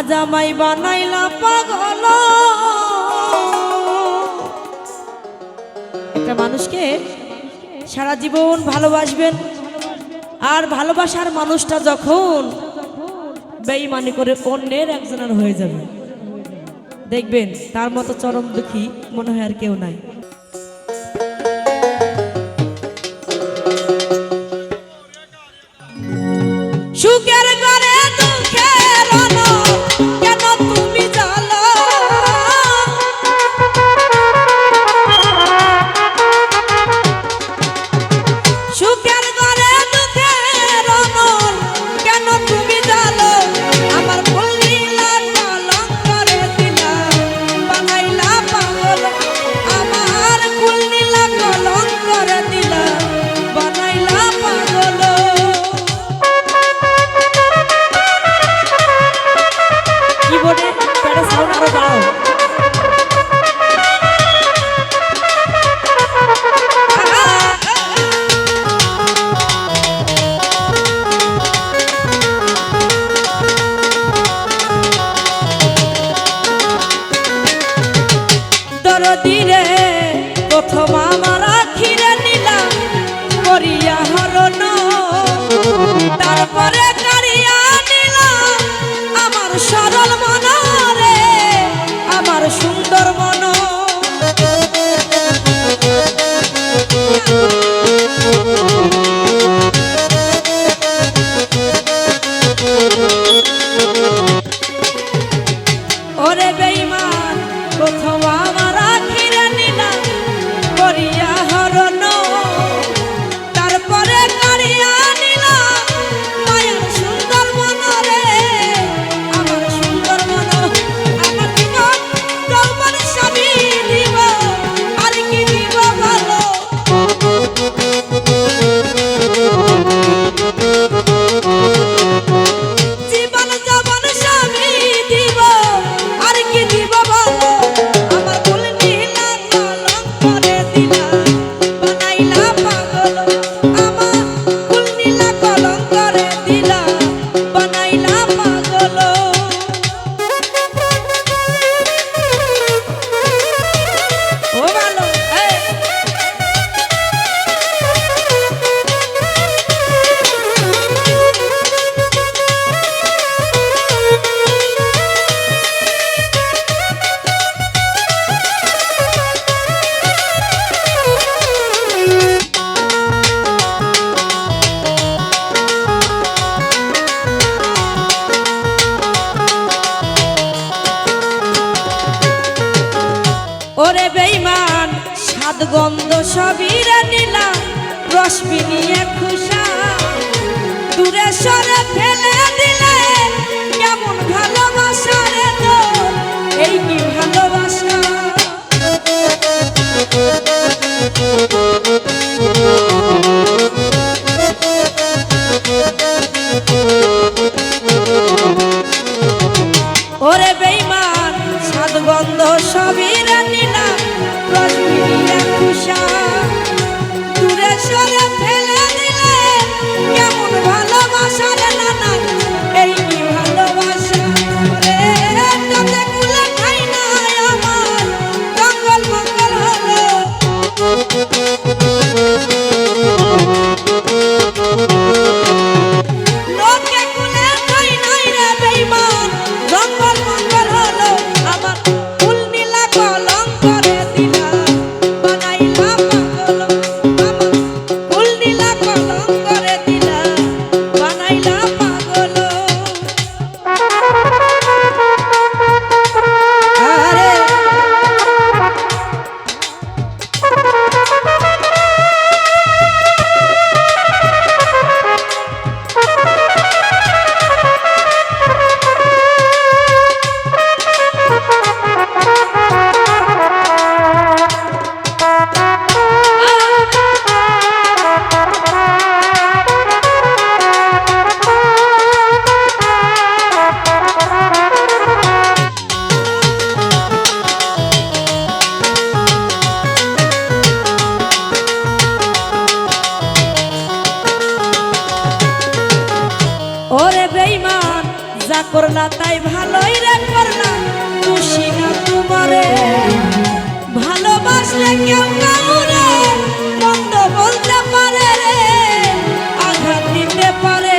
আজ আমায় বানাইলা পাগল। একটা মানুষকে সারা জীবন ভালোবাসবেন, আর ভালোবাসার মানুষটা যখন বেইমানি করে অন্যের একজনের হয়ে যাবে, দেখবেন তার মতো চরম দুঃখী মনে হয় আর কেউ নাই। প্রথম আমার আখিরে নিলাম করিয়া হরণ। তারপরে কারিয়া আমার সরল মন গন্ধ সবিরে নিলাম রশ্মি নিয়ে খুশা। দূরে সরে ফেলে দিলে কেমন ভালোবাসা রে তোর? এই কি ভালোবাসা? ওরে বেইমান সাত গন্ধ সবিরে ওরে বেইমান যা করলা তাই ভালোই রে করলা। খুশি না তোমারে। ভালোবাসলে কেউ মন্দ বলতে পারে রে, আঘাত দিতে পারে।